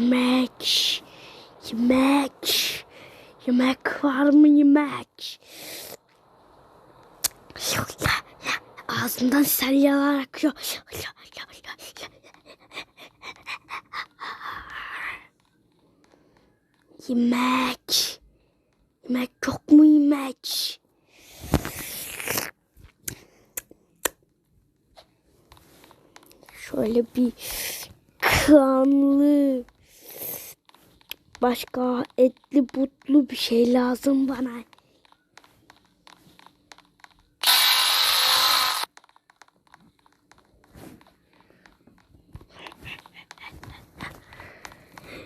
Yemek. Yemek. Yemek var mı yemek? Ağzımdan salyalar akıyor. Yemek. Yemek çok mu yemek? Şöyle bir kanlı başka etli butlu bir şey lazım bana.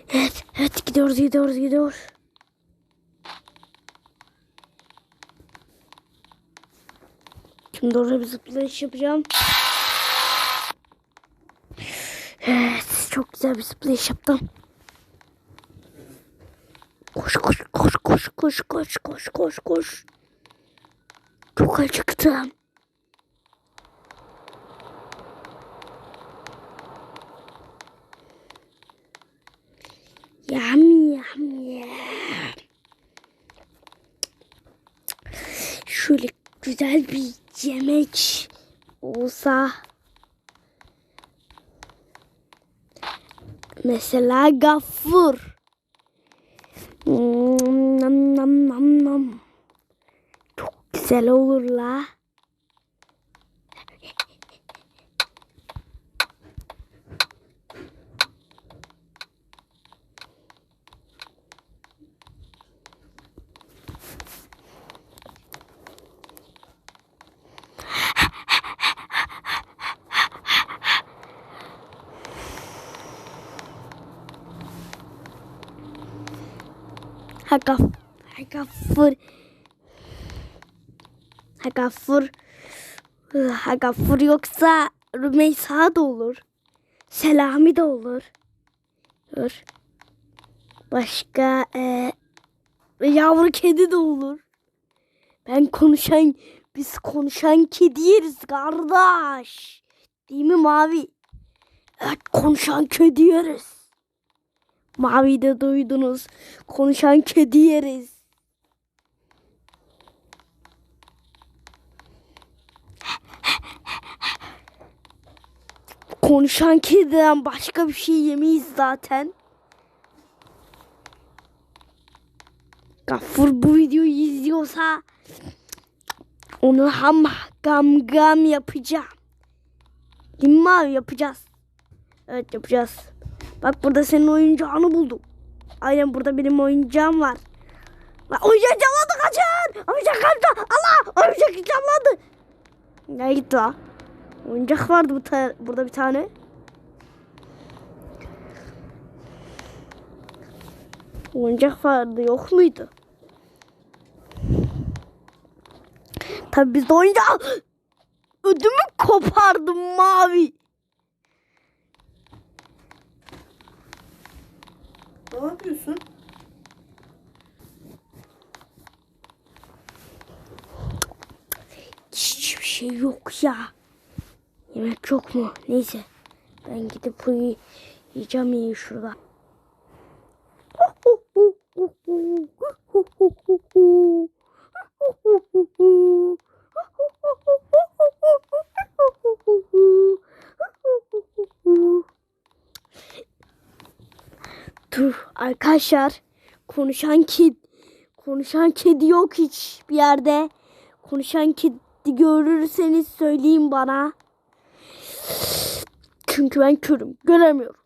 Evet, evet gidiyoruz, gidiyoruz, gidiyoruz. Şimdi oraya bir zıplayış yapacağım. Evet, çok güzel bir zıplayış yaptım koş koş koş koş koş koş koş koş. Çok acıktım. Yum yum yum. Şöyle güzel bir yemek olsa. Mesela gafur. Nam nam nam nam. Çok güzel olur la. Hagaf, Hagafur. Hagafur. Hagafur yoksa Rümeysa da olur. Selami de olur. Dur. Başka e, yavru kedi de olur. Ben konuşan, biz konuşan kedi yeriz kardeş. Değil mi Mavi? Evet konuşan kedi yeriz. Mavi de duydunuz. Konuşan kedi yeriz. Konuşan kediden başka bir şey yemeyiz zaten. Gaffur bu videoyu izliyorsa onu ham gam gam yapacağım. Değil mi abi yapacağız. Evet yapacağız. Bak burada senin oyuncağını buldum. Aynen burada benim oyuncağım var. Lan oyuncak camlandı kaçın. Oyuncak kaçtı. Allah oyuncak camlandı. Ne gitti la? Oyuncak vardı bu burada bir tane. Oyuncak vardı yok muydu? Tabi biz de oyuncak... Ödümü kopardım mavi. Ne? Hiçbir şey yok ya. Yemek yok mu? Neyse. Ben gidip uyu yiyeceğim iyi şurada. Dur arkadaşlar. Konuşan kedi konuşan kedi yok hiç bir yerde. Konuşan kedi görürseniz söyleyin bana. Çünkü ben körüm. Göremiyorum.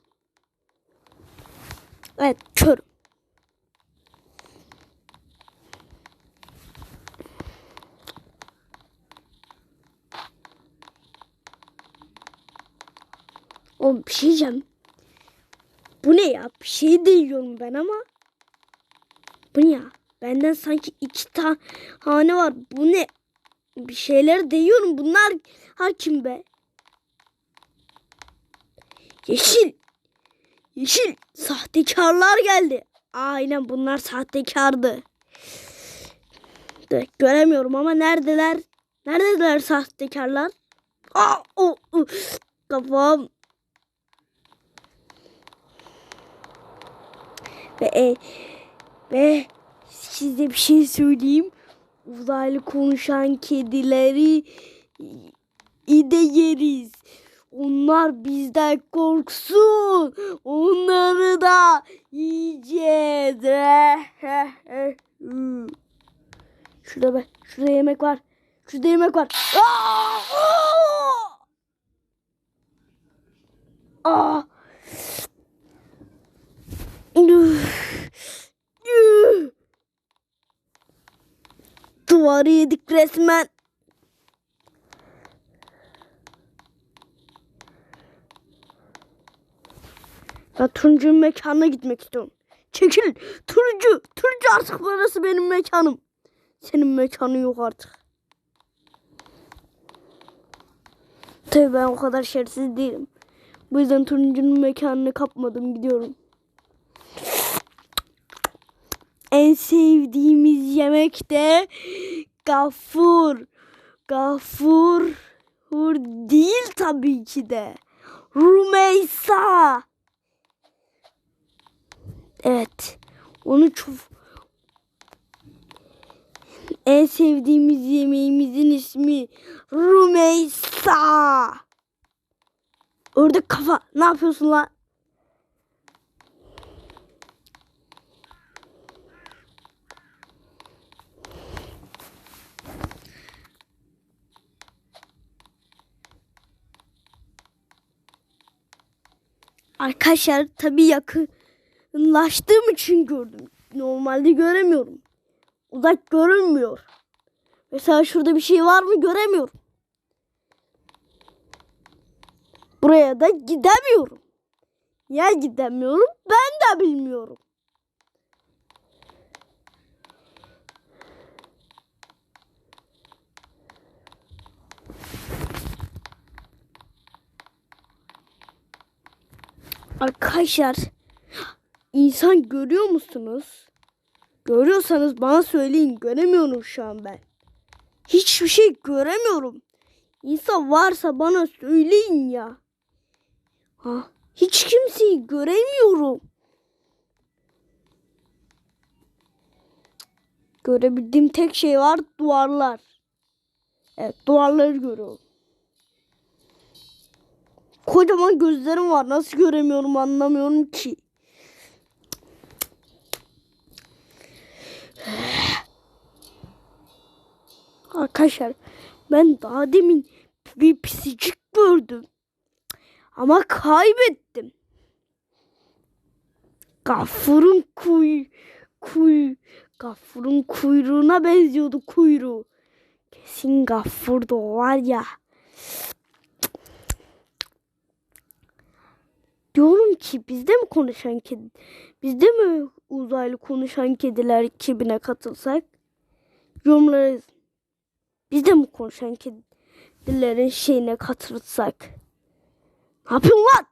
Evet körüm. Oğlum bir şey diyeceğim. Bu ne ya? Bir şey de yiyorum ben ama. Bu ne ya? Benden sanki iki tane var. Bu ne? Bir şeyler değiyorum. Bunlar ha kim be? Yeşil. Yeşil. Sahtekarlar geldi. Aynen bunlar sahtekardı. De, göremiyorum ama neredeler? Neredeler sahtekarlar? Aa, o, o, kafam. Ve, e, ve size bir şey söyleyeyim. Uzaylı konuşan kedileri de yeriz. Onlar bizden korksun. Onları da yiyeceğiz. Şurada ben, şurada yemek var. Şurada yemek var. Aa! Aa! Duvarı yedik resmen. Ben Tuncu'nun mekanına gitmek istiyorum. Çekil. Turuncu. Turuncu artık burası benim mekanım. Senin mekanın yok artık. Tabii ben o kadar şerefsiz değilim. Bu yüzden Turuncu'nun mekanını kapmadım gidiyorum. En sevdiğimiz yemek de gafur. Gafur. Hur değil tabii ki de. Rumeysa. Evet. Onu çok en sevdiğimiz yemeğimizin ismi Rumeysa. Ördek kafa. Ne yapıyorsun lan? Arkadaşlar tabii yakınlaştığım için gördüm. Normalde göremiyorum. Uzak görünmüyor. Mesela şurada bir şey var mı göremiyorum. Buraya da gidemiyorum. Ya gidemiyorum ben de bilmiyorum. Arkadaşlar insan görüyor musunuz? Görüyorsanız bana söyleyin. Göremiyorum şu an ben. Hiçbir şey göremiyorum. İnsan varsa bana söyleyin ya. Ha, hiç kimseyi göremiyorum. Görebildiğim tek şey var duvarlar. Evet duvarları görüyorum. Kocaman gözlerim var. Nasıl göremiyorum anlamıyorum ki. Arkadaşlar ben daha demin bir pisicik gördüm. Ama kaybettim. Gafurun kuy kuy Gafurun kuyruğuna benziyordu kuyruğu. Kesin Gafur da o var ya. Diyorum ki bizde mi konuşan kedi? Bizde mi uzaylı konuşan kediler ekibine katılsak? Yorumlara yazın. Biz de mi konuşan kedilerin şeyine katılsak? Ne yapıyorsun lan?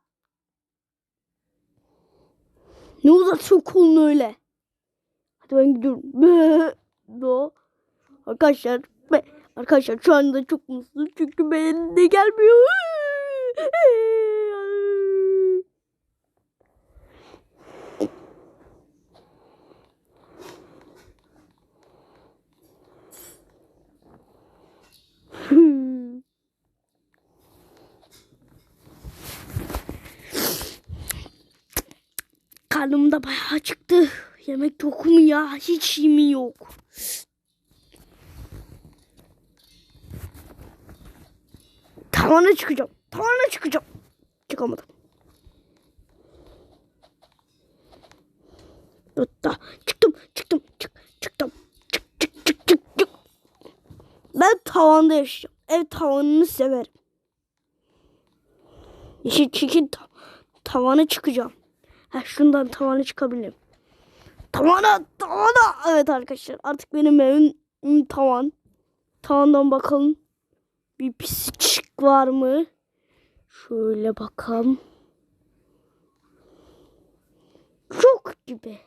Ne uzatıyorsun kolunu öyle? Hadi ben gidiyorum. Do. Arkadaşlar, be, arkadaşlar şu anda çok mutluyum çünkü benim de gelmiyor. Karnım da bayağı acıktı. Yemek yok mu ya? Hiç mi yok? Tavana çıkacağım. Tavana çıkacağım. Çıkamadım. Hatta çıktım, çıktım, çık, çıktım. Çık, çık, çık, çık, çık. Ben tavanda yaşayacağım. Ev tavanını severim. Yeşil çikin ta tavana çıkacağım. Ha şundan tavana çıkabilirim. Tavana, tavana. Evet arkadaşlar artık benim evim tavan. Tavandan bakalım. Bir pislik var mı? Şöyle bakalım. Yok gibi.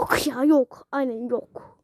Yok ya yok. Aynen yok.